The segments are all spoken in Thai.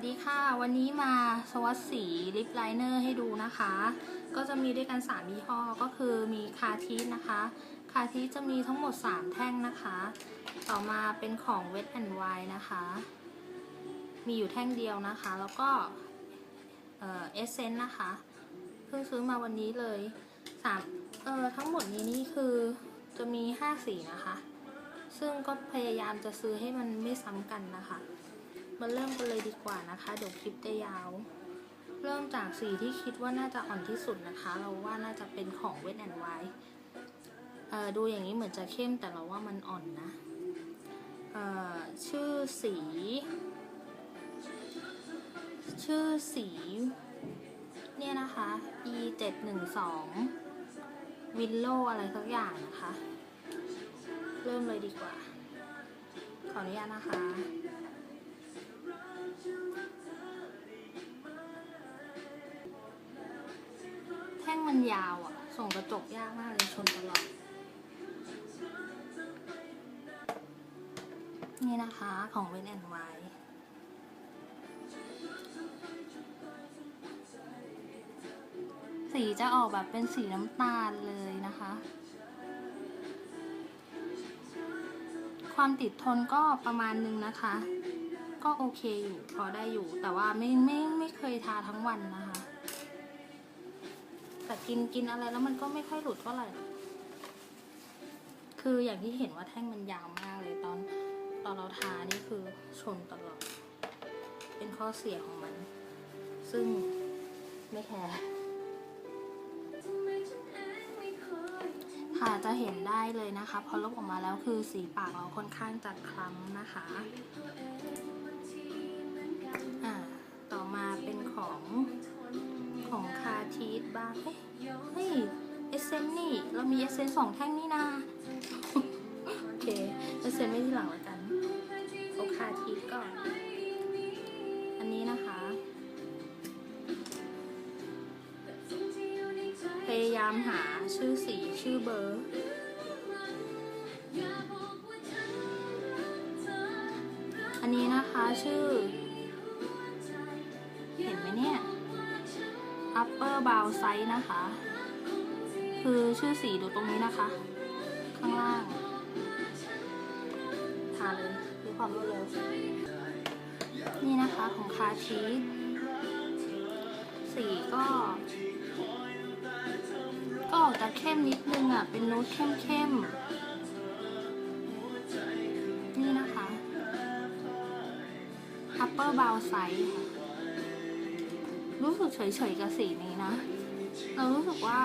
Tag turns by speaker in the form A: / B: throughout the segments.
A: วัสดีค่ะ วันนี้มาสวัสดสีลิปไลเนอร์ให้ดูนะคะ ก็จะมีด้วยกัน3ยี่ห้อก็คือมีคาทีสนะคะ คาทีสจะมีทั้งหมด 3 แท่งนะคะ ต่อมาเป็นของ Wet and Wild นะคะ มีอยู่แท่งเดียวนะคะ แล้วก็เอเอเซนนะคะ เพิ่งซื้อมาวันนี้เลยสามเอ่อทั้งหมดนี้นี่คือจะมี 5 สีนะคะ ซึ่งก็พยายามจะซื้อให้มันไม่ซ้ำกันนะคะ มาเริ่มกันเลยดีกว่านะคะ เดี๋ยวคลิปจะยาว เริ่มจากสีที่คิดว่าน่าจะอ่อนที่สุดนะคะ เราว่าน่าจะเป็นของเวทแอนไว้ดูอย่างนี้เหมือนจะเข้มแต่เราว่ามันอ่อนนะชื่อสี ชื่อสี เนี่ยนะคะ e 7 1 2 Willow อะไรสักอย่างนะคะ เริ่มเลยดีกว่า ขออนุญาตนะคะ มันยาวอะ ส่งกระจกยากมากเลยชนตลอด นี่นะคะของเวนแอนไวสีจะออกแบบเป็นสีน้ำตาลเลยนะคะ ความติดทนก็ประมาณนึงนะคะ ก็โอเคอยู่พอได้อยู่ แต่ว่าไม่ไม่ไม่เคยทาทั้งวันนะคะ กินกินอะไรแล้วมันก็ไม่ค่อยหลุดเท่าไหร่ คืออย่างที่เห็นว่าแท่งมันยาวมากเลยตอนตอนเราทานี่คือชนตลอด เป็นข้อเสียของมัน ซึ่งไม่แคร์ค่ะจะเห็นได้เลยนะคะพอลบออกมาแล้วคือสีปากเราค่อนข้างจะคล้ำนะคะอ่าต่อมาเป็นของของ คาทีสบ้างเฮ้ยเฮ้ยเอเซนนี่ เรามีเอเซนสองแท่งนี่นาโอเคเอเซนไม่ที่หลังล้วกันเอคาทีสก่อน อันนี้นะคะ พยายามหาชื่อสีชื่อเบอร์อันนี้นะคะชื่อ เห็นไหมเนี่ย upper bow size นะคะ คือชื่อสีดูตรงนี้นะคะ ข้างล่างทาเลยดูความรวดเร็วนี่นะคะของคาชีสสีก็ ก็ออกจะเข้มนิดนึงอะ เป็นนูดเข้มเข้มนี่นะคะ upper bow size ค่ะ รู้สึกเฉยๆกับสีนี้นะ เรารู้สึกว่า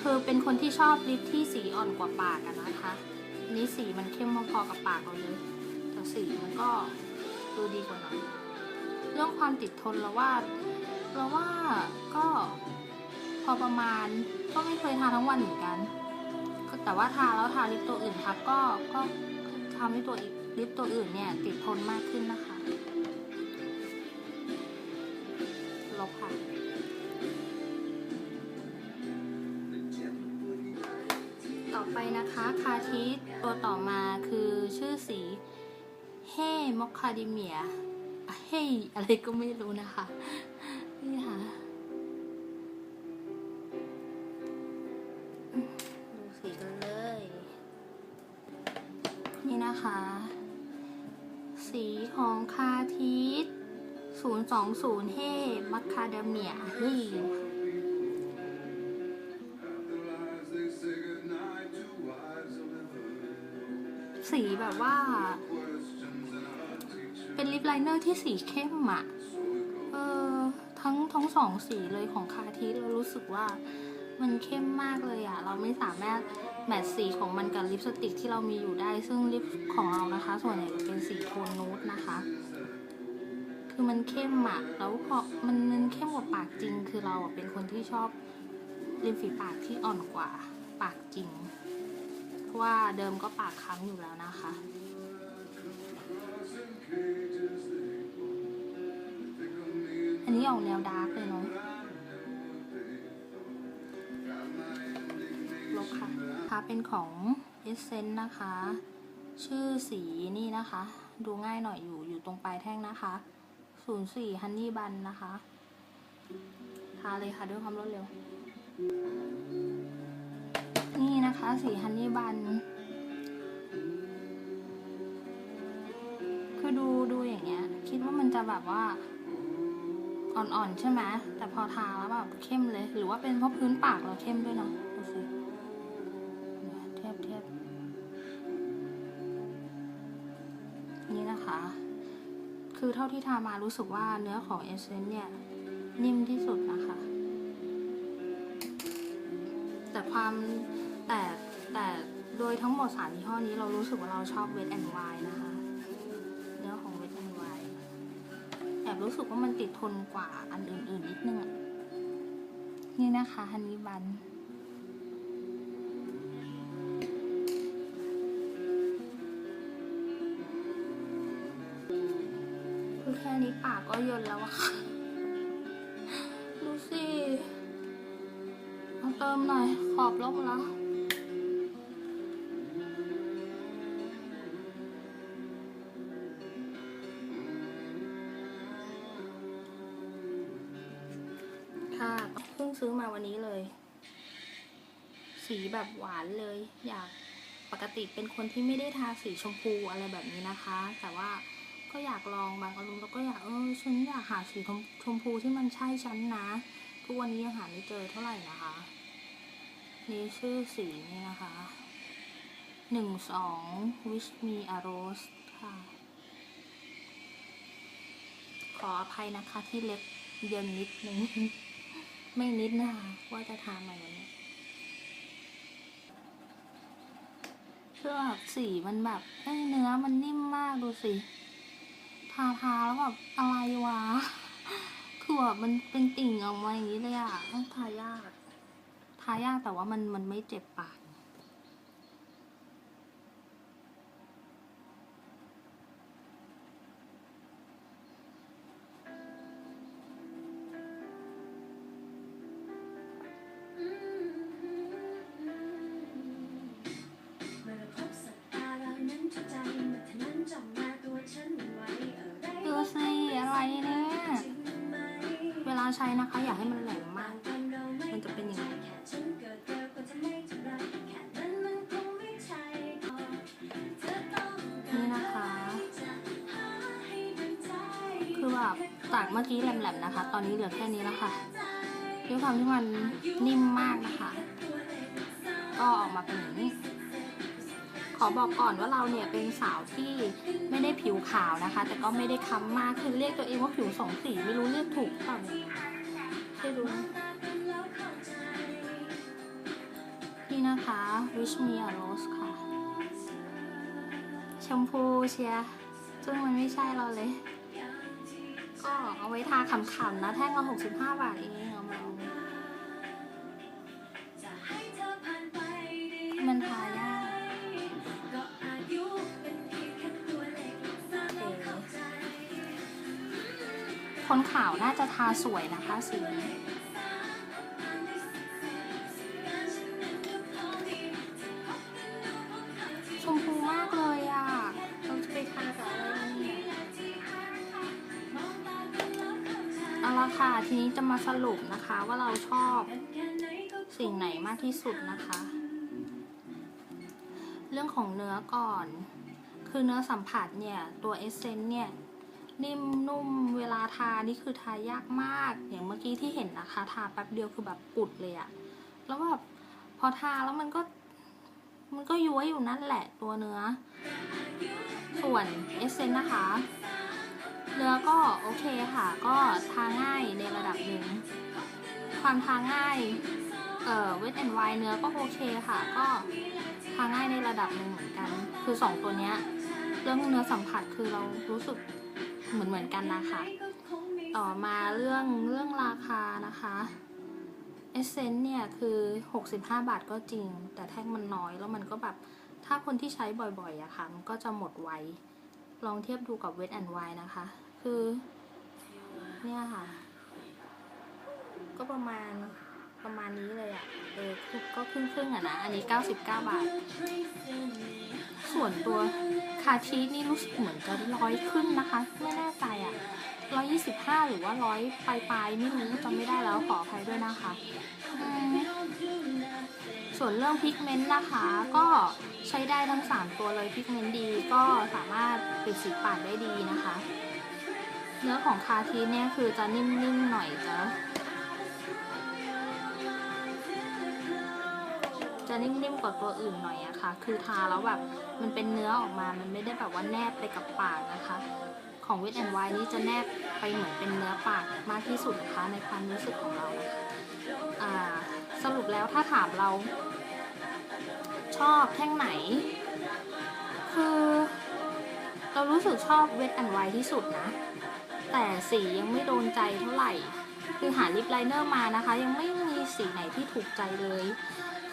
A: คือเป็นคนที่ชอบลิปที่สีอ่อนกว่าปากอะนนะคะ นี้สีมันเข้มพอๆกับปากเราเลยแต่สีมันก็ดูดีกว่าหน่อยเรื่องความติดทนเราว่าเราว่าก็พอประมาณก็ไม่เคยทาทั้งวันเหมือนกัน แต่ว่าทาแล้วทาลิปตัวอื่นทับก็ก็ทำให้ตัวอีกลิปตัวอื่นเนี่ยติดทนมากขึ้นนะคะ ค่ะต่อไปนะคะคาทิสตัวต่อมาคือชื่อสีเฮมอคคาดิเมียเฮอะไรก็ไม่รู้นะคะ นี่ค่ะดูสีกันเลย นี่นะคะ สีของคาทิส 020เฮมัคคาเดเมียเฮ้ยสีแบบว่า เป็นลิปไลเนอร์ที่สีเข้มอะเออ ทั้งทั้งสองสีเลยของคาทิสเรารู้สึกว่ามันเข้มมากเลยอะเราไม่สามารถแมทสีของมันกับลิปสติกที่เรามีอยู่ได้ ซึ่งลิปของเรานะคะ ส่วนใหญ่เป็นสีโทนนูดนะคะ คือมันเข้มอะแล้วพอมันมันเข้มกว่าปากจริง คือเราเป็นคนที่ชอบริมฝีปากที่อ่อนกว่าปากจริง เพราะว่าเดิมก็ปากค้ำอยู่แล้วนะคะอันนี้ออกแนวดาร์กเลยเนาะลบค่ะค่ะเป็นของ Essence นะคะ ชื่อสีนี่นะคะ ดูง่ายหน่อยอยู่อยู่ตรงปลายแท่งนะคะ 04 Honey Bun นะคะทาเลยค่ะด้วยความรวดเร็ว นี่นะคะสีฮันนี่บันคือดูดูอย่างเงี้ย คิดว่ามันจะแบบว่าอ่อนๆใช่ไหมแต่พอทาแล้วแบบเข้มเลย หรือว่าเป็นเพราะพื้นปากเราเข้มด้วยเนาะดูสิ คือเท่าที่ทามารู้สึกว่าเนื้อของเอเซนเนี่ย นิ่มที่สุดนะคะ แต่ความแต่แต่โดยทั้งหมดสามยี่ห้อนี้เรารู้สึกว่าเราชอบเวทแอนด์ไวนะคะ เนื้อของเวทแอนด์ไวแอบรู้สึกว่ามันติดทนกว่าอันอื่นๆนิดนึงอะนี่นะคะฮันนี่บัน คือแค่นี้ปากก็ยินแล้วอะค่ะ ดูสิเอาเติมหน่อย ขอบลบแล้วค่ะเพิ่งซื้อมาวันนี้เลย สีแบบหวานเลย อยากปกติเป็นคนที่ไม่ได้ทาสีชมพูอะไรแบบนี้นะคะ แต่ว่า ก็อยากลองบางอารมณ์แล้วก็อยากเออฉันอยากหาสีชมพูที่มันใช่ฉันนะทุกวันนี้ยังหาไม่เจอเท่าไหร่นะคะนี่ชื่อสีนี่นะคะหนึ่งสอง wish me a rose ค่ะ ขออภัยนะคะที่เล็กเยินนิดนึง ไม่นิดนะคะ ว่าจะทานใหม่วันนี้คือสีมันแบบเอ้ยเนื้อมันนิ่มมากดูสิาทาแล้วแบบอะไรวะคือแบบมันเป็นติ่งออกมาอย่างนี้เลยอะต้องทายากทายากแต่ว่ามันมันไม่เจ็บปากา
B: ใช้
A: นะคะ อย่าให้มันแหลมมาก
B: มั
A: นจะเป็น
B: อย่าไรแค่นั้นี่นะ
A: คะ คือแบบจากเมื่อกี้แหลมๆนะคะ ตอนนี้เหลือแค่นี้แล้วค่ะด้วยความที่มันนิ่มมากนะคะ ก็ออกมาเป็นอย่างนี้ ขอบอกก่อนว่าเราเนี่ยเป็นสาวที่ไม่ได้ผิวขาวนะคะ แต่ก็ไม่ได้ค้ำมากคือเรียกตัวเองว่าผิวสองสีไม่รู้เรียกถูกเปล่าเนี่ยให้ดูนะนี่นะคะ Wish Me a Rose ค่ะ ชมพูเชียร์ซึ่งมันไม่ใช่เราเลย ก็เอาไว้ทาขำๆนะ แท่งละ65 บาทเอง
B: ค
A: นขาวน่าจะทาสวยนะคะสีนี้ชมพูมากเลยอะเราจะไปทากับอะไรเนี่ยเอาละค่ะ ทีนี้จะมาสรุปนะคะว่าเราชอบสิ่งไหนมากที่สุดนะคะ เรื่องของเนื้อก่อน คือเนื้อสัมผัสเนี่ย ตัวเอเซนเนี่ย นิ่มนุ่มเวลาทานี่คือทายากมาก อย่างเมื่อกี้ที่เห็นนะคะ ทาแป๊บเดียวคือแบบปุดเลยอะแล้วแบบพอทาแล้วมันก็ มันก็ย้วยอยู่นั่นแหละตัวเนื้อ ส่วนเอเซนนะคะ เนื้อก็โอเคค่ะ ก็ทาง่ายในระดับหนึ่งความทาง่าย เอ่อเวทแอนไวเนื้อก็โอเคค่ะ ก็ทาง่ายในระดับหนึ่งเหมือนกัน คือสองตัวเนี้ยเรื่องเนื้อสัมผัสคือเรารู้สึก เหมือนเหมือนกันนะคะ ต่อมาเรื่องเรื่องราคานะคะเอเซนเนี่ยคือ 65 บาทก็จริง แต่แท่งมันน้อยแล้วมันก็แบบ ถ้าคนที่ใช้บ่อยๆอะค่ะ มันก็จะหมดไว ลองเทียบดูกับเวทแอนด์ไวนะคะ คือ เนี่ยค่ะ ก็ประมาณประมาณนี้เลยอะเออก็ครึ่งครึ่งๆอะนะ อันนี้ 99 บาท ส่วนตัว คาทีนี่รู้สึกเหมือนจะร้อยขึ้นนะคะ ไม่แน่ใจอะ่ะร้อยยี่สิบห้าหรือว่าร้อยปลายปลายๆไม่รู้จำไม่ได้แล้วขออภัยด้วยนะคะส่วนเรื่องพิกเมนต์นะคะ ก็ใช้ได้ทั้ง 3 ตัวเลยพิกเมนต์ดีก็สามารถปิดสีปากได้ดีนะคะ เนื้อของคาทีเนี่ยคือจะนิ่มๆหน่อยจะ นิ่มๆกว่าตัวอื่นหน่อยอะค่ะ คือทาแล้วแบบมันเป็นเนื้อออกมา มันไม่ได้แบบว่าแนบไปกับปากนะคะ ของวิตแอนไวนี่จะแนบไปเหมือนเป็นเนื้อปากมากที่สุดนะคะในความรู้สึกของเราอ่าสรุปแล้วถ้าถามเรา ชอบแท่งไหน คือเรารู้สึกชอบเวทแอนไวที่สุดนะ แต่สียังไม่โดนใจเท่าไหร่ คือหาลิปไลเนอร์มานะคะ ยังไม่มีสีไหนที่ถูกใจเลย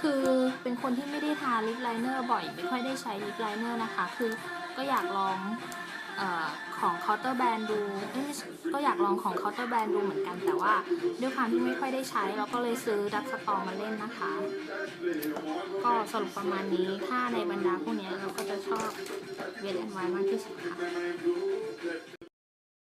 A: คือเป็นคนที่ไม่ได้ทาลิปไลเนอร์บ่อย ไม่ค่อยได้ใช้ลิปไลเนอร์นะคะ คือก็อยากลองอของเคาน์เตอร์แบรนด์ดูก็อยากลองของเคาน์เตอร์แบรนด์ดูเหมือนกัน แต่ว่าด้วยความที่ไม่ค่อยได้ใช้ เราก็เลยซื้อดักสตอมาเล่นนะคะ ก็สรุปประมาณนี้ ถ้าในบรรดาพวกนี้เราก็จะชอบเวทแอนไวมากที่สุดค่ะ